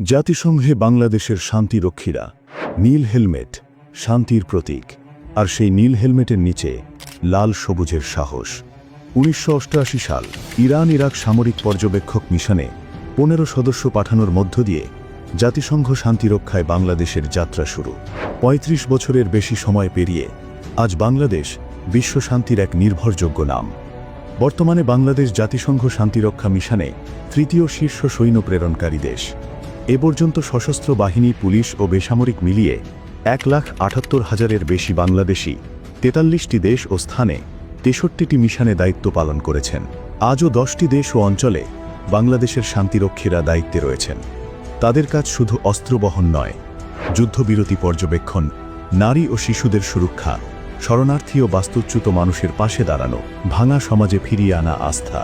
জাতিসংঘে বাংলাদেশের শান্তিরক্ষীরা নীল হেলমেট, শান্তির প্রতীক, আর সেই নীল হেলমেটের নিচে লাল সবুজের সাহস। উনিশশো অষ্টআশি সাল ইরান ইরাক সামরিক পর্যবেক্ষক মিশনে পনেরো সদস্য পাঠানোর মধ্য দিয়ে জাতিসংঘ শান্তিরক্ষায় বাংলাদেশের যাত্রা শুরু। ৩৫ বছরের বেশি সময় পেরিয়ে আজ বাংলাদেশ বিশ্ব শান্তির এক নির্ভরযোগ্য নাম। বর্তমানে বাংলাদেশ জাতিসংঘ শান্তিরক্ষা মিশনে তৃতীয় শীর্ষ সৈন্য প্রেরণকারী দেশ। এ পর্যন্ত সশস্ত্র বাহিনী, পুলিশ ও বেসামরিক মিলিয়ে এক লাখ আটাত্তর হাজারের বেশি বাংলাদেশি তেতাল্লিশটি দেশ ও স্থানে তেষট্টিটি মিশনে দায়িত্ব পালন করেছেন। আজও দশটি দেশ ও অঞ্চলে বাংলাদেশের শান্তিরক্ষীরা দায়িত্বে রয়েছেন। তাদের কাজ শুধু অস্ত্র বহন নয়, যুদ্ধবিরতি পর্যবেক্ষণ, নারী ও শিশুদের সুরক্ষা, শরণার্থী ও বাস্তুচ্যুত মানুষের পাশে দাঁড়ানো, ভাঙা সমাজে ফিরিয়ে আনা আস্থা।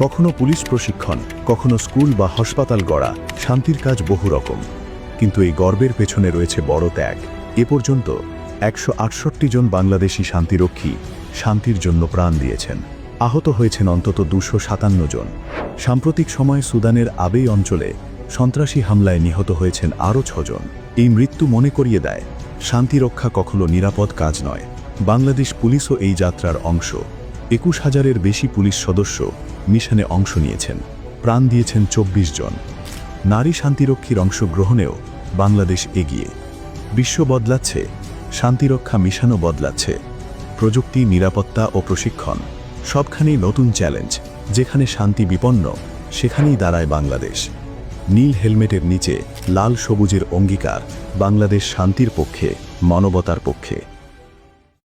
কখনো পুলিশ প্রশিক্ষণ, কখনো স্কুল বা হাসপাতাল গড়া, শান্তির কাজ বহু রকম। কিন্তু এই গর্বের পেছনে রয়েছে বড় ত্যাগ। এ পর্যন্ত একশো আটষট্টি জন বাংলাদেশি শান্তিরক্ষী শান্তির জন্য প্রাণ দিয়েছেন। আহত হয়েছেন অন্তত দুশো সাতান্ন জন। সাম্প্রতিক সময়ে সুদানের আবেই অঞ্চলে সন্ত্রাসী হামলায় নিহত হয়েছেন আরও ছজন এই মৃত্যু মনে করিয়ে দেয় শান্তিরক্ষা কখনো নিরাপদ কাজ নয়। বাংলাদেশ পুলিশও এই যাত্রার অংশ। একুশ হাজারের বেশি পুলিশ সদস্য মিশনে অংশ নিয়েছেন। প্রাণ দিয়েছেন চব্বিশ জন। নারী শান্তিরক্ষীর অংশগ্রহণেও বাংলাদেশ এগিয়ে। বিশ্ব বদলাচ্ছে, শান্তিরক্ষা মিশনও বদলাচ্ছে। প্রযুক্তি, নিরাপত্তা ও প্রশিক্ষণ সবখানেই নতুন চ্যালেঞ্জ। যেখানে শান্তি বিপন্ন, সেখানেই দাঁড়ায় বাংলাদেশ। নীল হেলমেটের নিচে লাল সবুজের অঙ্গীকার বাংলাদেশ শান্তির পক্ষে, মানবতার পক্ষে।